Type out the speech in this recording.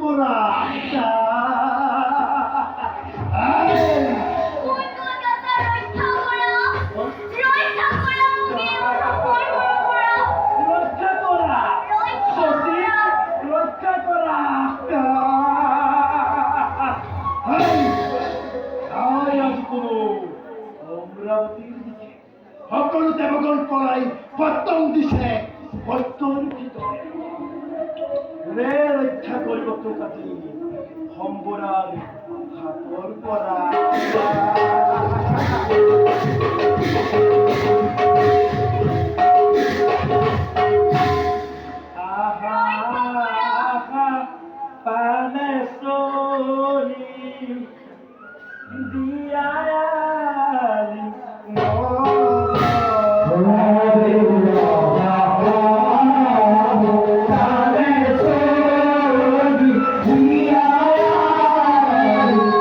করা। অমরাবতীর দিকে সকল দেবগণ পলাই পত্তন দিছে। পত্তন কৰিব কাটি আজি সম্বৰাৰ হাতৰ পৰা